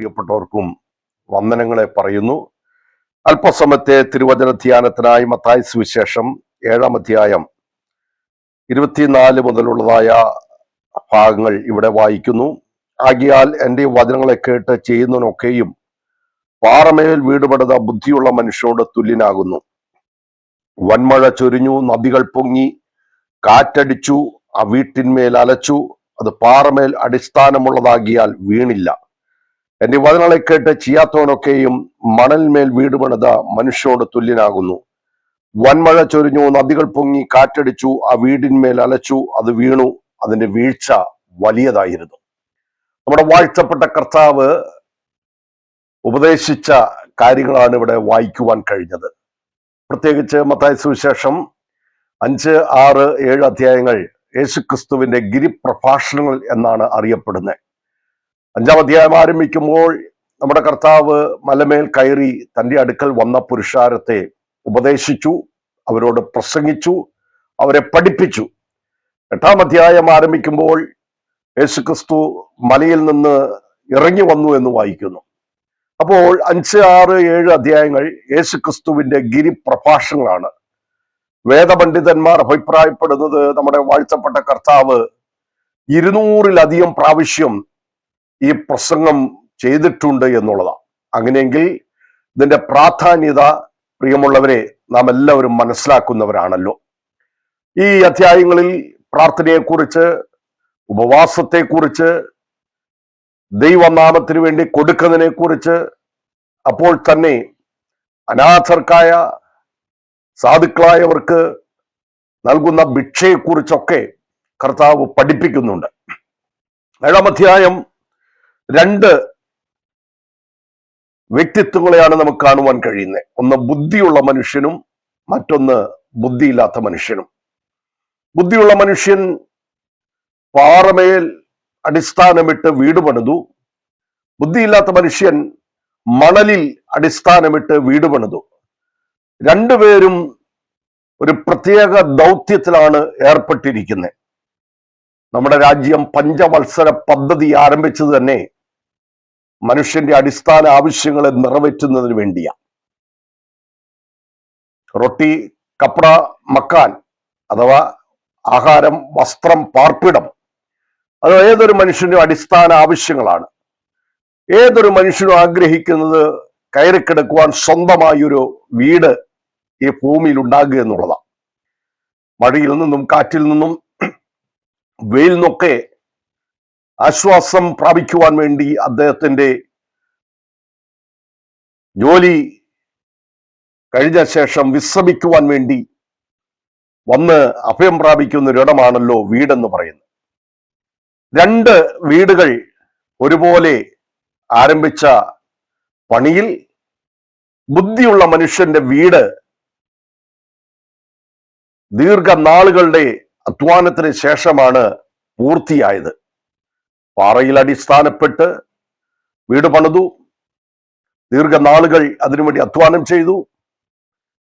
പ്രിയപ്പെട്ടവർക്കും വന്ദനങ്ങളെ പറയുന്നു. അല്പസമയത്തെ തിരുവചന ധ്യാനത്തിനായി മത്തായ സുവിശേഷം ഏഴാം അധ്യായം ഇരുപത്തിനാല് മുതലുള്ളതായ ഭാഗങ്ങൾ ഇവിടെ വായിക്കുന്നു. ആകിയാൽ എന്റെ വചനങ്ങളെ കേട്ട് ചെയ്യുന്നതിനൊക്കെയും പാറമേൽ വീടുപെടുന്ന ബുദ്ധിയുള്ള മനുഷ്യനോട് തുല്യനാകുന്നു. വൻമഴ ചൊരിഞ്ഞു നദികൾ പൊങ്ങി കാറ്റടിച്ചു ആ വീട്ടിന്മേൽ അലച്ചു അത് പാറമേൽ അടിസ്ഥാനമുള്ളതാകിയാൽ വീണില്ല. എന്റെ വചനങ്ങളെ കേട്ട് ചെയ്യാത്തവനൊക്കെയും മണൽമേൽ വീട് പണിത മനുഷ്യനോട് തുല്യനാകുന്നു. വൻമഴ ചൊരിഞ്ഞു നദികൾ പൊങ്ങി കാറ്റടിച്ചു ആ വീടിന്മേൽ അലച്ചു അത് വീണു അതിന്റെ വീഴ്ച വലിയതായിരുന്നു. നമ്മുടെ വാഴ്ത്തപ്പെട്ട കർത്താവ് ഉപദേശിച്ച കാര്യങ്ങളാണ് ഇവിടെ വായിക്കുവാൻ കഴിഞ്ഞത്. പ്രത്യേകിച്ച് മത്തായ സുവിശേഷം അഞ്ച് ആറ് ഏഴ് അധ്യായങ്ങൾ യേശുക്രിസ്തുവിന്റെ ഗിരിപ്രഭാഷണങ്ങൾ എന്നാണ് അറിയപ്പെടുന്നത്. അഞ്ചാം അധ്യായം ആരംഭിക്കുമ്പോൾ നമ്മുടെ കർത്താവ് മലമേൽ കയറി തന്റെ അടുക്കൽ വന്ന പുരുഷാരത്തെ ഉപദേശിച്ചു അവരോട് പ്രസംഗിച്ചു അവരെ പഠിപ്പിച്ചു. എട്ടാം അധ്യായം ആരംഭിക്കുമ്പോൾ യേശുക്രിസ്തു മലയിൽ നിന്ന് ഇറങ്ങി വന്നു എന്ന് വായിക്കുന്നു. അപ്പോൾ അഞ്ച് ആറ് ഏഴ് അധ്യായങ്ങൾ യേശുക്രിസ്തുവിന്റെ ഗിരിപ്രഭാഷണങ്ങളാണ് വേദപണ്ഡിതന്മാർ അഭിപ്രായപ്പെടുന്നത് നമ്മുടെ വാഴ്ത്തപ്പെട്ട കർത്താവ് ഇരുന്നൂറിലധികം പ്രാവശ്യം ഈ പ്രസംഗം ചെയ്തിട്ടുണ്ട് എന്നുള്ളതാണ്. അങ്ങനെയെങ്കിൽ ഇതിന്റെ പ്രാധാന്യത പ്രിയമുള്ളവരെ നാം എല്ലാവരും മനസ്സിലാക്കുന്നവരാണല്ലോ. ഈ അധ്യായങ്ങളിൽ പ്രാർത്ഥനയെക്കുറിച്ച് ഉപവാസത്തെക്കുറിച്ച് ദൈവനാമത്തിന് വേണ്ടി കൊടുക്കുന്നതിനെ കുറിച്ച് അപ്പോൾ തന്നെ അനാഥർക്കായ സാധുക്കളായവർക്ക് നൽകുന്ന ഭിക്ഷയെക്കുറിച്ചൊക്കെ കർത്താവ് പഠിപ്പിക്കുന്നുണ്ട്. ഏഴാം അധ്യായം രണ്ട് വ്യക്തിത്വങ്ങളെയാണ് നമുക്ക് കാണുവാൻ കഴിയുന്നത് ഒന്ന് ബുദ്ധിയുള്ള മനുഷ്യനും മറ്റൊന്ന് ബുദ്ധിയില്ലാത്ത മനുഷ്യനും. ബുദ്ധിയുള്ള മനുഷ്യൻ പാറമേൽ അടിസ്ഥാനമിട്ട് വീട് പണിതു. ബുദ്ധിയില്ലാത്ത മനുഷ്യൻ മണലിൽ അടിസ്ഥാനമിട്ട് വീട് പണിതു. രണ്ടുപേരും ഒരു പ്രത്യേക ദൗത്യത്തിലാണ് ഏർപ്പെട്ടിരിക്കുന്നത് നമ്മുടെ രാജ്യം പഞ്ചവത്സര പദ്ധതി ആരംഭിച്ചത് തന്നെ മനുഷ്യന്റെ അടിസ്ഥാന ആവശ്യങ്ങളെ നിറവേറ്റുന്നതിന് വേണ്ടിയാണ് റൊട്ടി കപ്ര മക്കാൻ അഥവാ ആഹാരം വസ്ത്രം പാർപ്പിടം അത് ഏതൊരു മനുഷ്യനും അടിസ്ഥാന ആവശ്യങ്ങളാണ്. ഏതൊരു മനുഷ്യനും ആഗ്രഹിക്കുന്നത് കയറിക്കിടക്കുവാൻ സ്വന്തമായൊരു വീട് ഈ ഭൂമിയിൽ ഉണ്ടാകുക എന്നുള്ളതാണ് മഴയിൽ നിന്നും കാറ്റിൽ നിന്നും വെയിൽ നിന്നൊക്കെ ആശ്വാസം പ്രാപിക്കുവാൻ വേണ്ടി അദ്ദേഹത്തിന്റെ ജോലി കഴിഞ്ഞ ശേഷം വിശ്രമിക്കുവാൻ വേണ്ടി വന്ന് അഭയം പ്രാപിക്കുന്ന ഒരിടമാണല്ലോ വീടെന്ന് പറയുന്നത്. രണ്ട് വീടുകൾ ഒരുപോലെ ആരംഭിച്ച പണിയിൽ ബുദ്ധിയുള്ള മനുഷ്യന്റെ വീട് ദീർഘനാളുകളുടെ അധ്വാനത്തിന് ശേഷമാണ് പൂർത്തിയായത്. പാറയിൽ അടിസ്ഥാനപ്പെട്ട് വീട് പണിതു. ദീർഘനാളുകൾ അതിനുവേണ്ടി അധ്വാനം ചെയ്തു.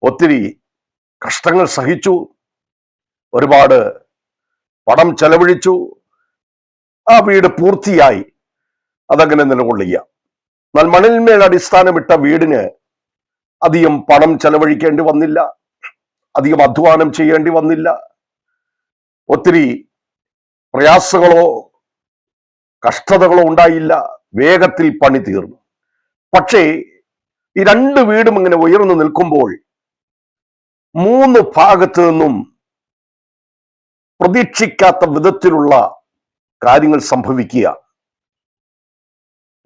ഒത്തിരി കഷ്ടങ്ങൾ സഹിച്ചു. ഒരുപാട് പണം ചെലവഴിച്ചു. ആ വീട് പൂർത്തിയായി. അതങ്ങനെ നിലകൊള്ളുക. എന്നാൽ മണലിന്മേൽ അടിസ്ഥാനമിട്ട വീടിന് അധികം പണം ചെലവഴിക്കേണ്ടി വന്നില്ല. അധികം അധ്വാനം ചെയ്യേണ്ടി വന്നില്ല. ഒത്തിരി പ്രയാസങ്ങളോ കഷ്ടതകളോ ഉണ്ടായില്ല വേഗത്തിൽ പണി തീർന്നു. പക്ഷേ ഈ രണ്ട് വീടും ഇങ്ങനെ ഉയർന്നു നിൽക്കുമ്പോൾ മൂന്ന് ഭാഗത്തു നിന്നും പ്രതീക്ഷിക്കാത്ത വിധത്തിലുള്ള കാര്യങ്ങൾ സംഭവിക്കുക.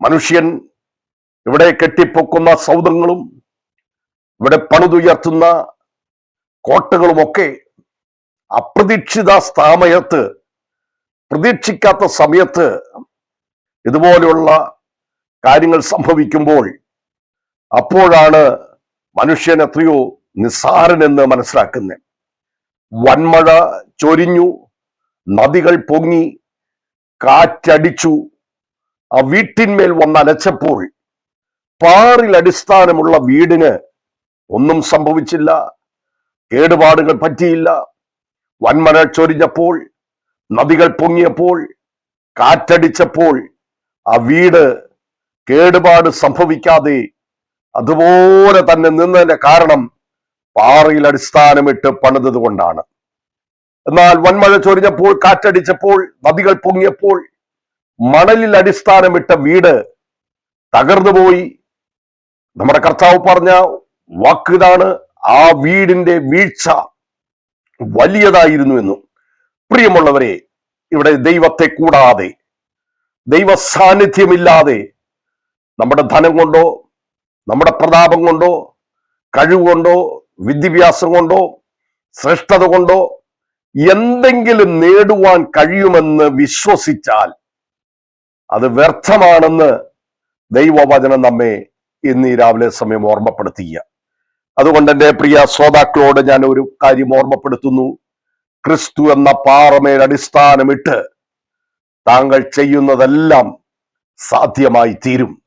മനുഷ്യൻ ഇവിടെ കെട്ടിപ്പൊക്കുന്ന സൗദങ്ങളും ഇവിടെ പണിതുയർത്തുന്ന കോട്ടകളുമൊക്കെ അപ്രതീക്ഷിത സ്ഥാമയത്ത് പ്രതീക്ഷിക്കാത്ത സമയത്ത് ഇതുപോലെയുള്ള കാര്യങ്ങൾ സംഭവിക്കുമ്പോൾ അപ്പോഴാണ് മനുഷ്യൻ എത്രയോ നിസ്സാരനെന്ന് മനസ്സിലാക്കുന്നത്. വൻമഴ ചൊരിഞ്ഞു നദികൾ പൊങ്ങി കാറ്റടിച്ചു ആ വീട്ടിന്മേൽ വന്നലച്ചപ്പോൾ പാറിൽ അടിസ്ഥാനമുള്ള വീടിന് ഒന്നും സംഭവിച്ചില്ല കേടുപാടുകൾ പറ്റിയില്ല. വൻമഴ ചൊരിഞ്ഞപ്പോൾ നദികൾ പൊങ്ങിയപ്പോൾ കാറ്റടിച്ചപ്പോൾ ആ വീട് കേടുപാട് സംഭവിക്കാതെ അതുപോലെ തന്നെ നിന്നതിന്റെ കാരണം പാറയിൽ അടിസ്ഥാനമിട്ട് പണിതത് കൊണ്ടാണ്. എന്നാൽ വൻമഴ ചൊരിഞ്ഞപ്പോൾ കാറ്റടിച്ചപ്പോൾ നദികൾ പൊങ്ങിയപ്പോൾ മണലിൽ അടിസ്ഥാനമിട്ട വീട് തകർന്നുപോയി. നമ്മുടെ കർത്താവ് പറഞ്ഞ വാക്കിതാണ് ആ വീടിന്റെ വീഴ്ച വലിയതായിരുന്നു എന്നും. പ്രിയമുള്ളവരെ ഇവിടെ ദൈവത്തെ കൂടാതെ ദൈവ സാന്നിധ്യമില്ലാതെ നമ്മുടെ ധനം കൊണ്ടോ നമ്മുടെ പ്രതാപം കൊണ്ടോ കഴിവ് കൊണ്ടോ വിദ്യാഭ്യാസം കൊണ്ടോ ശ്രേഷ്ഠത കൊണ്ടോ എന്തെങ്കിലും നേടുവാൻ കഴിയുമെന്ന് വിശ്വസിച്ചാൽ അത് വ്യർത്ഥമാണെന്ന് ദൈവവചനം നമ്മെ ഇന്ന് ഈ രാവിലെ സമയം ഓർമ്മപ്പെടുത്തിയ. അതുകൊണ്ട് എന്റെ പ്രിയ ശ്രോതാക്കളോട് ഞാൻ ഒരു കാര്യം ഓർമ്മപ്പെടുത്തുന്നു. ക്രിസ്തു എന്ന പാറമേൽ അടിസ്ഥാനമിട്ട് താങ്കൾ ചെയ്യുന്നതെല്ലാം സാധ്യമായി തീരും.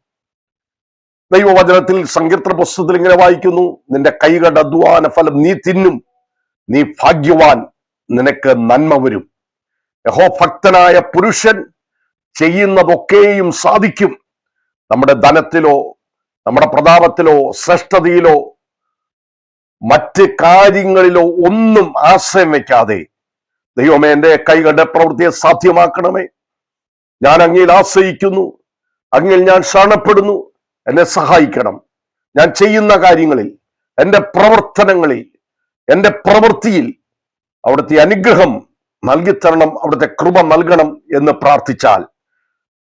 ദൈവവചനത്തിൽ സങ്കീർത്തന പുസ്തകത്തിൽ ഇങ്ങനെ വായിക്കുന്നു നിന്റെ കൈകളുടെ അധ്വാന ഫലം നീ തിന്നും നീ ഭാഗ്യവാൻ നിനക്ക് നന്മ വരും. യഹോഭക്തനായ പുരുഷൻ ചെയ്യുന്നതൊക്കെയും സാധിക്കും. നമ്മുടെ ധനത്തിലോ നമ്മുടെ പ്രതാപത്തിലോ ശ്രേഷ്ഠതയിലോ മറ്റ് കാര്യങ്ങളിലോ ഒന്നും ആശ്രയം വയ്ക്കാതെ ദൈവമേ എന്റെ കൈകളുടെ പ്രവൃത്തിയെ സാധ്യമാക്കണമേ. ഞാൻ അങ്ങയിൽ ആശ്രയിക്കുന്നു. അങ്ങിൽ ഞാൻ ശരണപ്പെടുന്നു. എന്നെ സഹായിക്കണം. ഞാൻ ചെയ്യുന്ന കാര്യങ്ങളിൽ എന്റെ പ്രവർത്തനങ്ങളിൽ എന്റെ പ്രവൃത്തിയിൽ അവിടുത്തെ അനുഗ്രഹം നൽകിത്തരണം അവിടുത്തെ കൃപ നൽകണം എന്ന് പ്രാർത്ഥിച്ചാൽ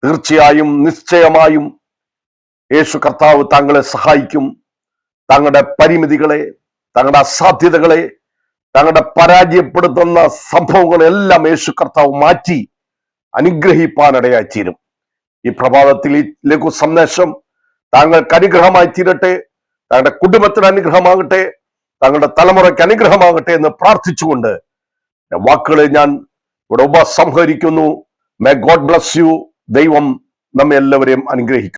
തീർച്ചയായും നിശ്ചയമായും യേശു കർത്താവ് താങ്കളെ സഹായിക്കും. താങ്കളുടെ പരിമിതികളെ താങ്കളുടെ അസാധ്യതകളെ താങ്കളുടെ പരാജയപ്പെടുത്തുന്ന സംഭവങ്ങളെല്ലാം യേശു കർത്താവ് മാറ്റി അനുഗ്രഹിപ്പാനിടയായി തീരും. ഈ പ്രഭാതത്തിൽ ഈ ലഘു സന്ദേശം താങ്കൾക്ക് അനുഗ്രഹമായി തീരട്ടെ താങ്കളുടെ കുടുംബത്തിന് അനുഗ്രഹമാകട്ടെ താങ്കളുടെ തലമുറയ്ക്ക് അനുഗ്രഹമാകട്ടെ എന്ന് പ്രാർത്ഥിച്ചുകൊണ്ട് വാക്കുകളെ ഞാൻ ഇവിടെ ഉപസംഹരിക്കുന്നു. മേ ഗോഡ് ബ്ലസ് യു ദൈവം നമ്മെല്ലാവരെയും അനുഗ്രഹിക്കും